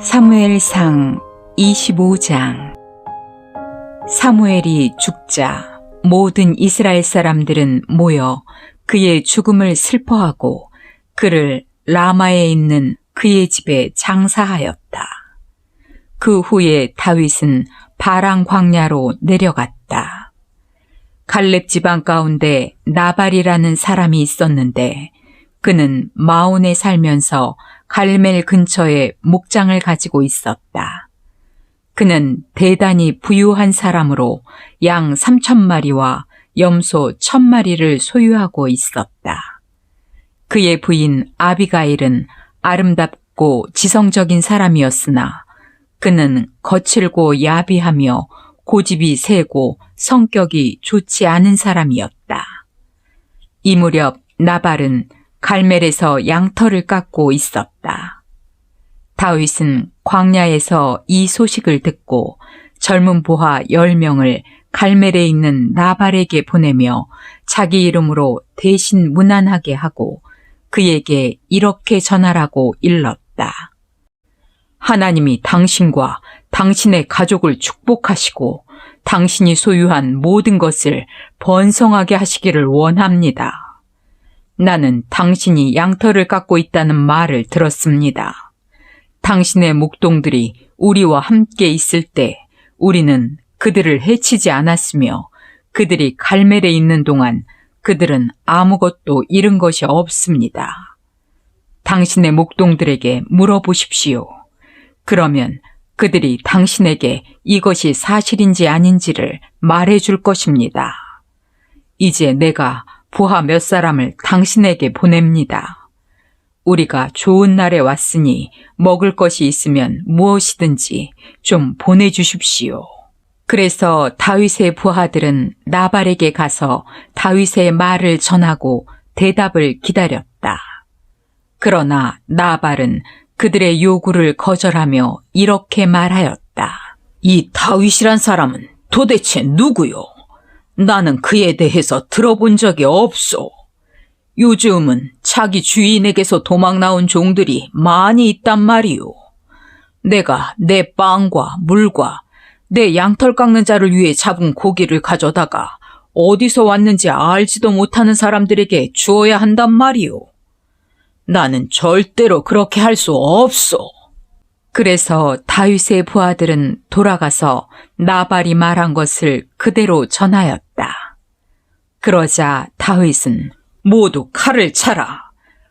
사무엘상 25장 사무엘이 죽자 모든 이스라엘 사람들은 모여 그의 죽음을 슬퍼하고 그를 라마에 있는 그의 집에 장사하였다. 그 후에 다윗은 바랑 광야로 내려갔다. 갈렙 지방 가운데 나발이라는 사람이 있었는데 그는 마온에 살면서 갈멜 근처에 목장을 가지고 있었다. 그는 대단히 부유한 사람으로 양 3천 마리와 염소 1천 마리를 소유하고 있었다. 그의 부인 아비가일은 아름답고 지성적인 사람이었으나 그는 거칠고 야비하며 고집이 세고 성격이 좋지 않은 사람이었다. 이 무렵 나발은 갈멜에서 양털을 깎고 있었다. 다윗은 광야에서 이 소식을 듣고 젊은 보하 10명을 갈멜에 있는 나발에게 보내며 자기 이름으로 대신 문안하게 하고 그에게 이렇게 전하라고 일렀다. 하나님이 당신과 당신의 가족을 축복하시고 당신이 소유한 모든 것을 번성하게 하시기를 원합니다. 나는 당신이 양털을 깎고 있다는 말을 들었습니다. 당신의 목동들이 우리와 함께 있을 때 우리는 그들을 해치지 않았으며 그들이 갈멜에 있는 동안 그들은 아무것도 잃은 것이 없습니다. 당신의 목동들에게 물어보십시오. 그러면 그들이 당신에게 이것이 사실인지 아닌지를 말해 줄 것입니다. 이제 내가 부하 몇 사람을 당신에게 보냅니다. 우리가 좋은 날에 왔으니 먹을 것이 있으면 무엇이든지 좀 보내주십시오. 그래서 다윗의 부하들은 나발에게 가서 다윗의 말을 전하고 대답을 기다렸다. 그러나 나발은 그들의 요구를 거절하며 이렇게 말하였다. 이 다윗이란 사람은 도대체 누구요? 나는 그에 대해서 들어본 적이 없소. 요즘은 자기 주인에게서 도망 나온 종들이 많이 있단 말이오. 내가 내 빵과 물과 내 양털 깎는 자를 위해 잡은 고기를 가져다가 어디서 왔는지 알지도 못하는 사람들에게 주어야 한단 말이오. 나는 절대로 그렇게 할 수 없소. 그래서 다윗의 부하들은 돌아가서 나발이 말한 것을 그대로 전하였다. 그러자 다윗은 모두 칼을 차라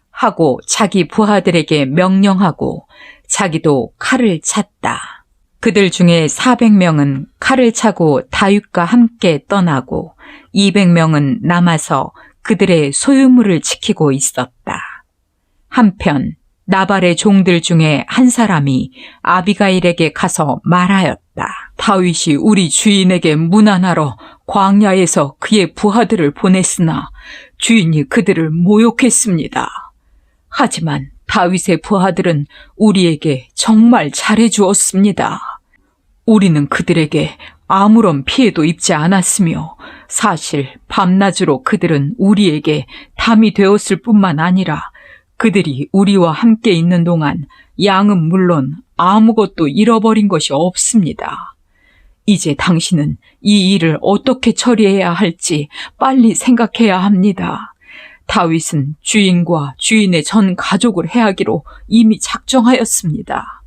하고 자기 부하들에게 명령하고 자기도 칼을 찼다. 그들 중에 400명은 칼을 차고 다윗과 함께 떠나고 200명은 남아서 그들의 소유물을 지키고 있었다. 한편 나발의 종들 중에 한 사람이 아비가일에게 가서 말하였다. 다윗이 우리 주인에게 문안하러 광야에서 그의 부하들을 보냈으나 주인이 그들을 모욕했습니다. 하지만 다윗의 부하들은 우리에게 정말 잘해 주었습니다. 우리는 그들에게 아무런 피해도 입지 않았으며 사실 밤낮으로 그들은 우리에게 담이 되었을 뿐만 아니라 그들이 우리와 함께 있는 동안 양은 물론 아무것도 잃어버린 것이 없습니다. 이제 당신은 이 일을 어떻게 처리해야 할지 빨리 생각해야 합니다. 다윗은 주인과 주인의 전 가족을 해하기로 이미 작정하였습니다.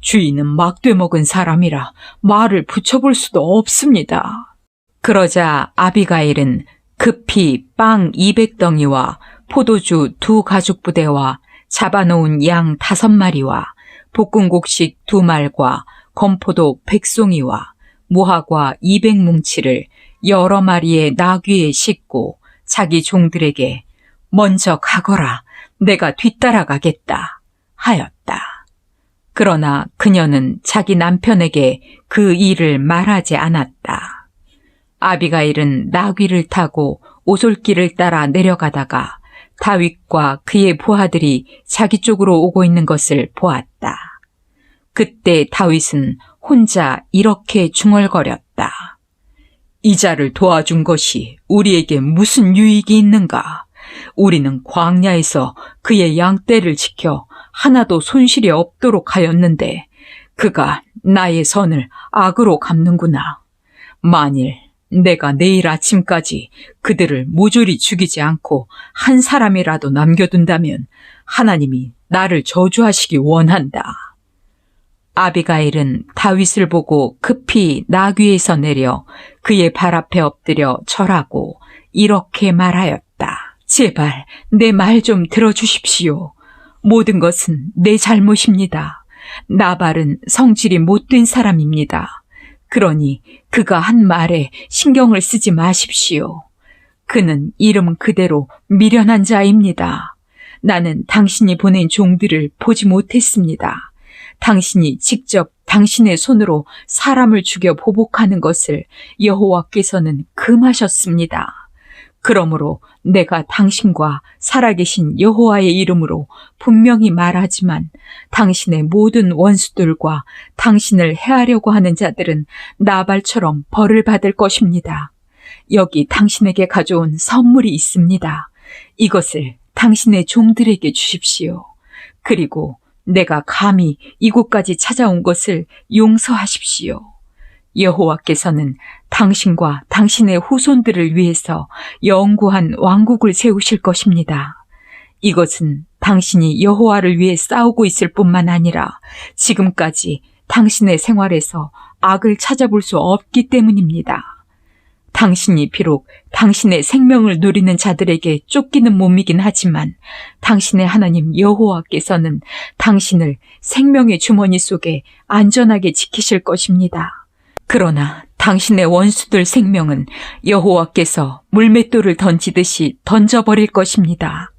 주인은 막돼 먹은 사람이라 말을 붙여볼 수도 없습니다. 그러자 아비가일은 급히 빵 200덩이와 포도주 두 가죽 부대와 잡아놓은 양 다섯 마리와 볶음곡식 두 말과 건포도 백송이와 무화과 200뭉치를 여러 마리의 나귀에 싣고 자기 종들에게 먼저 가거라 내가 뒤따라가겠다 하였다. 그러나 그녀는 자기 남편에게 그 일을 말하지 않았다. 아비가일은 나귀를 타고 오솔길을 따라 내려가다가 다윗과 그의 부하들이 자기 쪽으로 오고 있는 것을 보았다. 그때 다윗은 혼자 이렇게 중얼거렸다. 이 자를 도와준 것이 우리에게 무슨 유익이 있는가? 우리는 광야에서 그의 양떼를 지켜 하나도 손실이 없도록 하였는데 그가 나의 선을 악으로 갚는구나. 만일 내가 내일 아침까지 그들을 모조리 죽이지 않고 한 사람이라도 남겨둔다면 하나님이 나를 저주하시기 원한다. 아비가일은 다윗을 보고 급히 나귀에서 내려 그의 발 앞에 엎드려 절하고 이렇게 말하였다. 제발 내 말 좀 들어주십시오. 모든 것은 내 잘못입니다. 나발은 성질이 못된 사람입니다. 그러니 그가 한 말에 신경을 쓰지 마십시오. 그는 이름 그대로 미련한 자입니다. 나는 당신이 보낸 종들을 보지 못했습니다. 당신이 직접 당신의 손으로 사람을 죽여 보복하는 것을 여호와께서는 금하셨습니다. 그러므로 내가 당신과 살아계신 여호와의 이름으로 분명히 말하지만 당신의 모든 원수들과 당신을 해하려고 하는 자들은 나발처럼 벌을 받을 것입니다. 여기 당신에게 가져온 선물이 있습니다. 이것을 당신의 종들에게 주십시오. 그리고 내가 감히 이곳까지 찾아온 것을 용서하십시오. 여호와께서는 당신과 당신의 후손들을 위해서 영구한 왕국을 세우실 것입니다. 이것은 당신이 여호와를 위해 싸우고 있을 뿐만 아니라 지금까지 당신의 생활에서 악을 찾아볼 수 없기 때문입니다. 당신이 비록 당신의 생명을 누리는 자들에게 쫓기는 몸이긴 하지만 당신의 하나님 여호와께서는 당신을 생명의 주머니 속에 안전하게 지키실 것입니다. 그러나 당신의 원수들 생명은 여호와께서 물맷돌을 던지듯이 던져버릴 것입니다.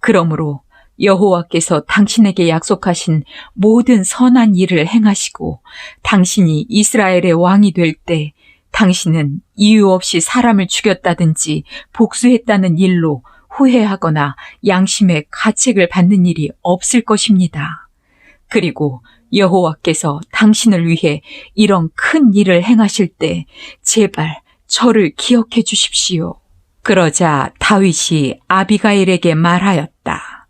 그러므로 여호와께서 당신에게 약속하신 모든 선한 일을 행하시고 당신이 이스라엘의 왕이 될 때 당신은 이유 없이 사람을 죽였다든지 복수했다는 일로 후회하거나 양심의 가책을 받는 일이 없을 것입니다. 그리고 여호와께서 당신을 위해 이런 큰 일을 행하실 때 제발 저를 기억해 주십시오. 그러자 다윗이 아비가일에게 말하였다.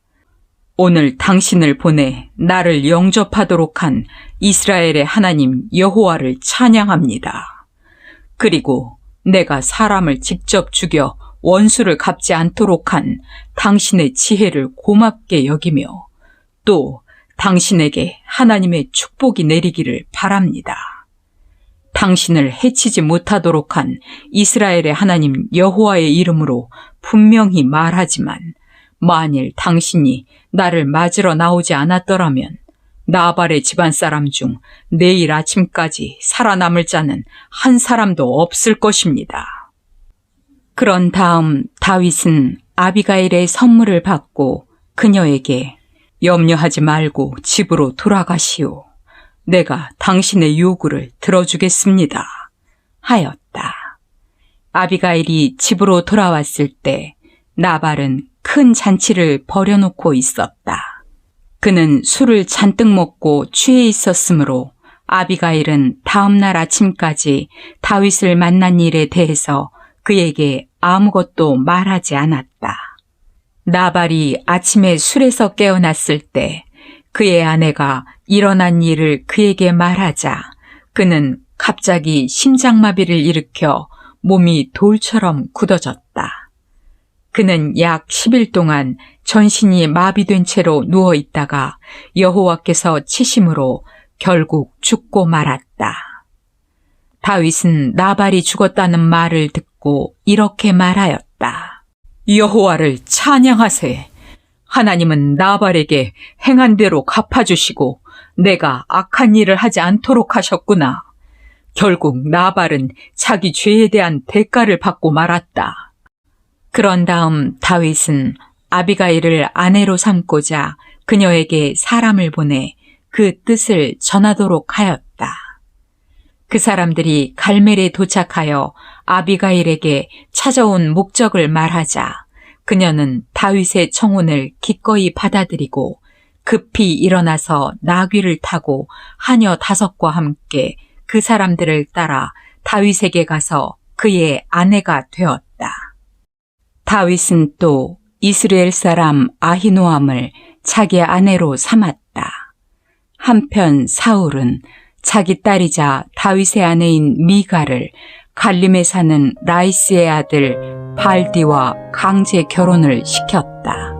오늘 당신을 보내 나를 영접하도록 한 이스라엘의 하나님 여호와를 찬양합니다. 그리고 내가 사람을 직접 죽여 원수를 갚지 않도록 한 당신의 지혜를 고맙게 여기며 또 당신에게 하나님의 축복이 내리기를 바랍니다. 당신을 해치지 못하도록 한 이스라엘의 하나님 여호와의 이름으로 분명히 말하지만 만일 당신이 나를 맞으러 나오지 않았더라면 나발의 집안 사람 중 내일 아침까지 살아남을 자는 한 사람도 없을 것입니다. 그런 다음 다윗은 아비가일의 선물을 받고 그녀에게 염려하지 말고 집으로 돌아가시오. 내가 당신의 요구를 들어주겠습니다. 하였다. 아비가일이 집으로 돌아왔을 때 나발은 큰 잔치를 벌여놓고 있었다. 그는 술을 잔뜩 먹고 취해 있었으므로 아비가일은 다음날 아침까지 다윗을 만난 일에 대해서 그에게 아무것도 말하지 않았다. 나발이 아침에 술에서 깨어났을 때 그의 아내가 일어난 일을 그에게 말하자 그는 갑자기 심장마비를 일으켜 몸이 돌처럼 굳어졌다. 그는 약 10일 동안 전신이 마비된 채로 누워 있다가 여호와께서 치심으로 결국 죽고 말았다. 다윗은 나발이 죽었다는 말을 듣고 이렇게 말하였다. 여호와를 찬양하세. 하나님은 나발에게 행한 대로 갚아주시고 내가 악한 일을 하지 않도록 하셨구나. 결국 나발은 자기 죄에 대한 대가를 받고 말았다. 그런 다음 다윗은 아비가일을 아내로 삼고자 그녀에게 사람을 보내 그 뜻을 전하도록 하였다. 그 사람들이 갈멜에 도착하여 아비가일에게 찾아온 목적을 말하자 그녀는 다윗의 청혼을 기꺼이 받아들이고 급히 일어나서 나귀를 타고 하녀 다섯과 함께 그 사람들을 따라 다윗에게 가서 그의 아내가 되었다. 다윗은 또 이스라엘 사람 아히노암을 자기 아내로 삼았다. 한편 사울은 자기 딸이자 다윗의 아내인 미가를 갈림에 사는 라이스의 아들 발디와 강제 결혼을 시켰다.